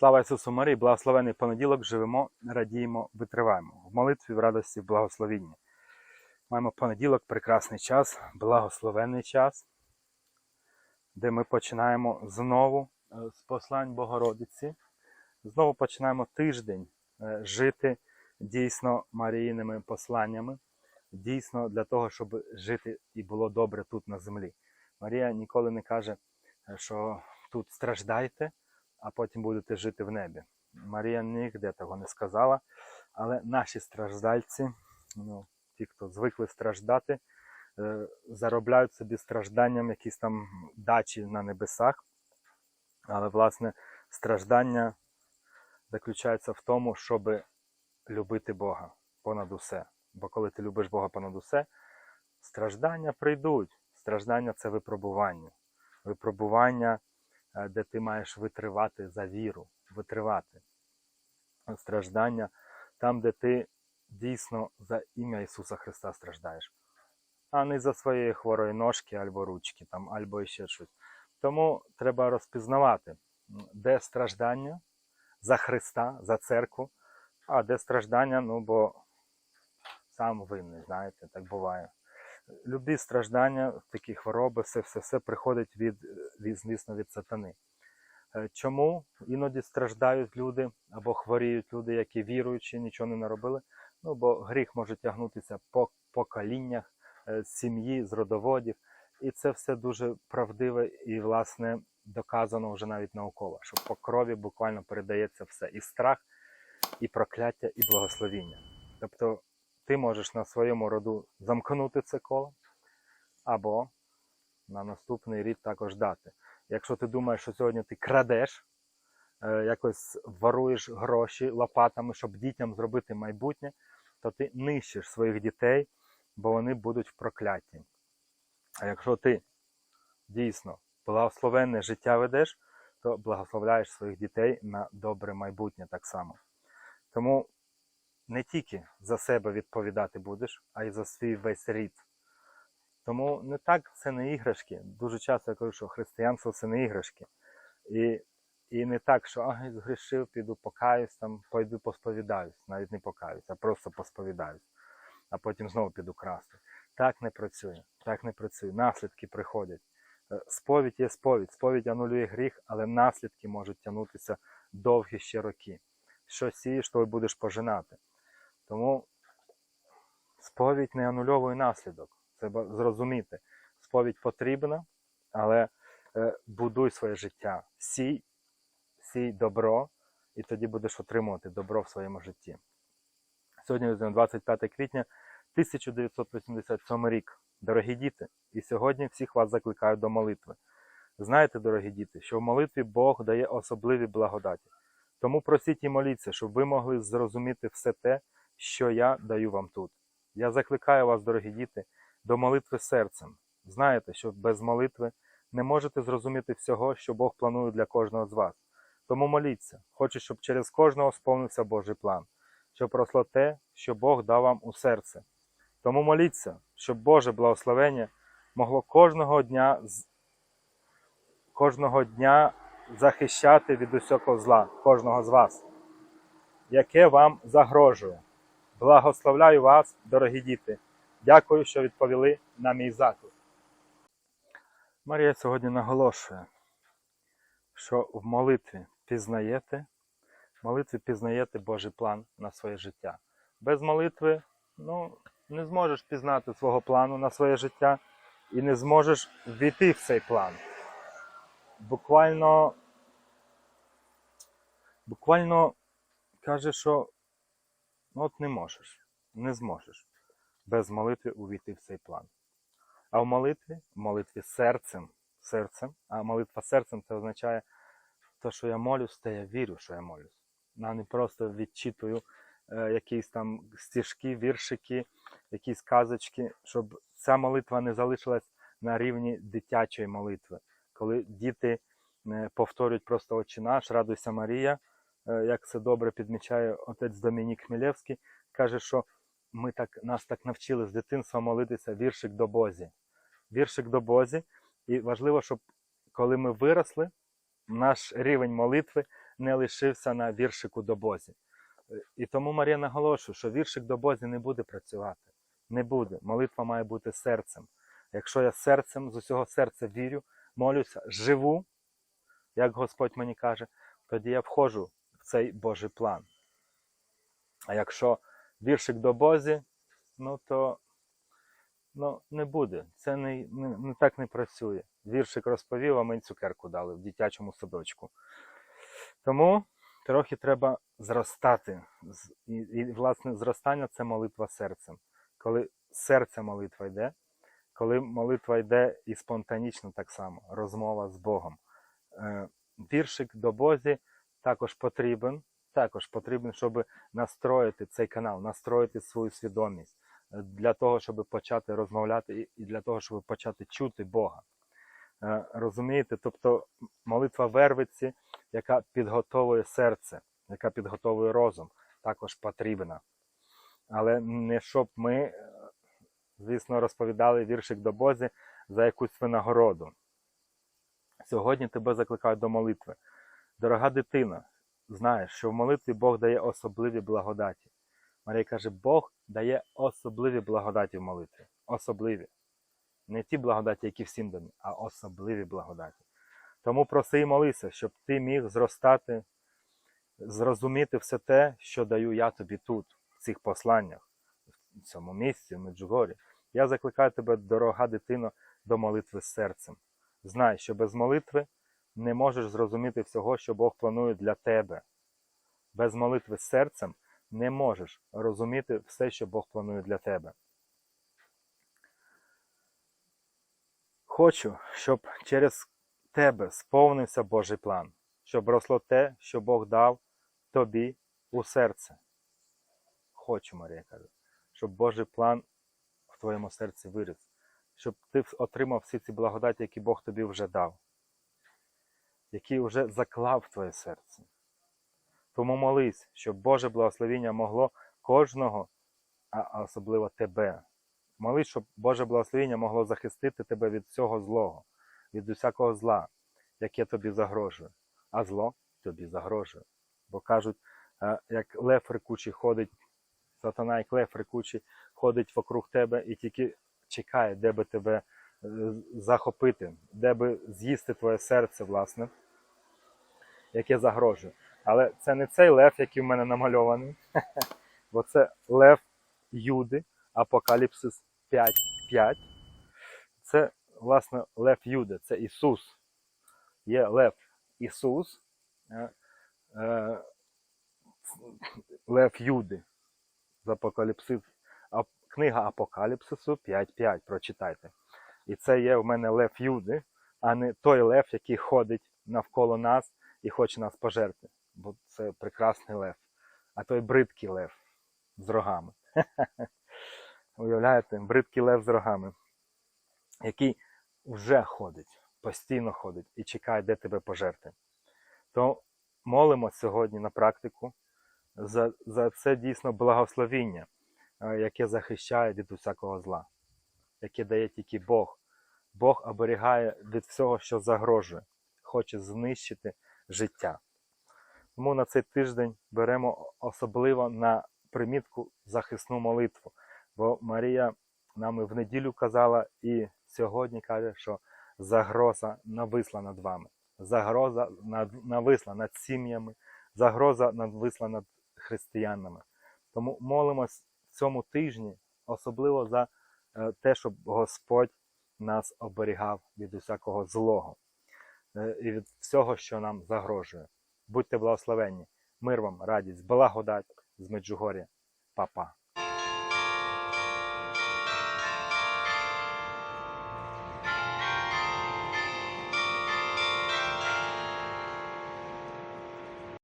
Слава Ісусу Марії, благословений понеділок, живемо, радіємо, витриваємо. В молитві, в радості, в благословінні. Маємо понеділок, прекрасний час, благословенний час, де ми починаємо знову е, з послань Богородиці. Знову починаємо тиждень е, жити дійсно Маріїними посланнями, дійсно для того, щоб жити і було добре тут на землі. Марія ніколи не каже, е, що тут страждайте, а потім будете жити в небі. Марія ніде того не сказала, але наші страждальці, ну, ті, хто звикли страждати, е, заробляють собі стражданням якісь там дачі на небесах. Але, власне, страждання заключається в тому, щоб любити Бога понад усе. Бо коли ти любиш Бога понад усе, страждання прийдуть. Страждання це випробування. Випробування, де ти маєш витривати за віру, витривати. Страждання там, де ти дійсно за ім'я Ісуса Христа страждаєш, а не за своєї хворої ножки або ручки, там, або ще щось. Тому треба розпізнавати, де страждання за Христа, за церкву, а де страждання, ну бо сам винний, знаєте, так буває. Любі страждання, такі хвороби, все, все, все приходить від, від, звісно, від сатани. Е, Чому іноді страждають люди або хворіють люди, які віруючі, нічого не наробили? Ну, бо гріх може тягнутися по поколіннях, е, сім'ї, з родоводів. І це все дуже правдиве і, власне, доказано вже навіть науково, що по крові буквально передається все. І страх, і прокляття, і благословіння. Тобто ти можеш на своєму роду замкнути це коло, або на наступний рік також дати. Якщо ти думаєш, що сьогодні ти крадеш, е, якось воруєш гроші лопатами, щоб дітям зробити майбутнє, то ти нищиш своїх дітей, бо вони будуть в прокляті. А якщо ти дійсно благословенне життя ведеш, то благословляєш своїх дітей на добре майбутнє так само. Тому не тільки за себе відповідати будеш, а й за свій весь рід. Тому не так це не іграшки. Дуже часто я кажу, що християнство це не іграшки. І, і не так, що ага, згрішив, піду покаюсь, там, пойду посповідаюсь, навіть не покаюсь, а просто посповідаюсь, а потім знову піду красти. Так не працює, так не працює. Наслідки приходять. Е, Сповідь є сповідь. Сповідь анулює гріх, але наслідки можуть тягнутися довгі ще роки. Що сієш, то й будеш пожинати. Тому сповідь не анульовує наслідок. Треба зрозуміти. Сповідь потрібна, але е, будуй своє життя. Сій, сій добро, і тоді будеш отримувати добро в своєму житті. Сьогодні 25 квітня 1987 рік. Дорогі діти, і сьогодні всіх вас закликаю до молитви. Знаєте, дорогі діти, що в молитві Бог дає особливі благодаті. Тому просіть і моліться, щоб ви могли зрозуміти все те, що я даю вам тут. Я закликаю вас, дорогі діти, до молитви серцем. Знаєте, що без молитви не можете зрозуміти всього, що Бог планує для кожного з вас. Тому моліться, хочу, щоб через кожного сповнився Божий план, щоб росло те, що Бог дав вам у серце. Тому моліться, щоб Боже благословення могло кожного дня, кожного дня захищати від усякого зла, кожного з вас, яке вам загрожує. Благословляю вас, дорогі діти. Дякую, що відповіли на мій заклик. Марія сьогодні наголошує, що в молитві пізнаєте, в молитві пізнаєте Божий план на своє життя. Без молитви ну, не зможеш пізнати свого плану на своє життя і не зможеш війти в цей план. Буквально, буквально каже, що ну, от не можеш, не зможеш без молитви увійти в цей план. А в молитві, в молитві серцем, серцем, а молитва серцем це означає те, що я молюсь, то я вірю, що я молюсь. Я не просто відчитую е, якісь там стіжки, віршики, якісь казочки, щоб ця молитва не залишилась на рівні дитячої молитви. Коли діти е, повторюють просто «Отче наш, радуйся Марія, як це добре підмічає отець Домінік Хмілєвський, каже, що ми так, нас так навчили з дитинства молитися віршик до Бозі. Віршик до Бозі. І важливо, щоб коли ми виросли, наш рівень молитви не лишився на віршику до Бозі. Е, І тому Марія наголошує, що віршик до Бозі не буде працювати. Не буде. Молитва має бути серцем. Якщо я серцем з усього серця вірю, молюся, живу, як Господь мені каже, тоді я входжу цей Божий план. А якщо віршик до Бозі, ну то ну, не буде. Це не, не, не так не працює. Віршик розповів, а мені цукерку дали в дитячому садочку. Тому трохи треба зростати. І, і власне, зростання це молитва серцем. Коли з серця молитва йде, коли молитва йде і спонтанічно так само, розмова з Богом. Е, Віршик до Бозі також потрібен, також потрібен, щоб настроїти цей канал, настроїти свою свідомість е, для того, щоб почати розмовляти і- для того, щоб почати чути Бога. Е, Розумієте? Тобто молитва вервиці, яка підготовує серце, яка підготовує розум, також потрібна. Але не щоб ми, е, звісно, розповідали віршик до Бозі за якусь винагороду. Сьогодні тебе закликають до молитви. Дорога дитина, знаєш, що в молитві Бог дає особливі благодаті. Марія каже, Бог дає особливі благодаті в молитві. Особливі. Не ті благодаті, які всім дані, а особливі благодаті. Тому проси і молися, щоб ти міг зростати, зрозуміти все те, що даю я тобі тут, в цих посланнях, в цьому місці, в Меджугорі. Я закликаю тебе, дорога дитино, до молитви з серцем. Знай, що без молитви не можеш зрозуміти всього, що Бог планує для тебе. Без молитви серцем не можеш розуміти все, що Бог планує для тебе. Хочу, щоб через тебе сповнився Божий план, щоб росло те, що Бог дав тобі у серце. Хочу, Марія каже, щоб Божий план в твоєму серці виріс, щоб ти отримав всі ці благодаті, які Бог тобі вже дав, які вже заклав твоє серце. Тому молись, щоб Боже благословіння могло кожного, а особливо тебе. Молись, щоб Боже благословіння могло захистити тебе від всього злого, від усякого зла, яке тобі загрожує. А зло тобі загрожує. Бо кажуть, е, як лев рекучий ходить, сатана, як лев рекучий ходить вокруг тебе і тільки чекає, де би тебе захопити, де би з'їсти твоє серце, власне, яке загрожує. Але це не цей лев, який в мене намальований, бо це лев Юди, Апокаліпсис 5.5. Це, власне, Лев Юди, це Ісус. Є Лев Ісус, е, е, Лев Юди з Апокаліпсис, книга Апокаліпсису 5.5. Прочитайте. І це є в мене Лев Юди, а не той Лев, який ходить навколо нас і хоче нас пожерти. Бо це прекрасний лев, а той бридкий лев з рогами. Уявляєте, бридкий лев з рогами, який вже ходить, постійно ходить і чекає, де тебе пожерти. То молимо сьогодні на практику за, за це дійсно благословіння, е, яке захищає від усякого зла, яке дає тільки Бог. Бог оберігає від всього, що загрожує, хоче знищити життя. Тому на цей тиждень беремо особливо на примітку захисну молитву. Бо Марія нам і в неділю казала, і сьогодні каже, що загроза нависла над вами. Загроза над- нависла над сім'ями, загроза нависла над християнами. Тому молимось в цьому тижні, особливо за е, те, щоб Господь нас оберігав від усякого злого е, і від всього, що нам загрожує. Будьте благословенні. Мир вам, радість, благодать з Меджугорі, Па-па.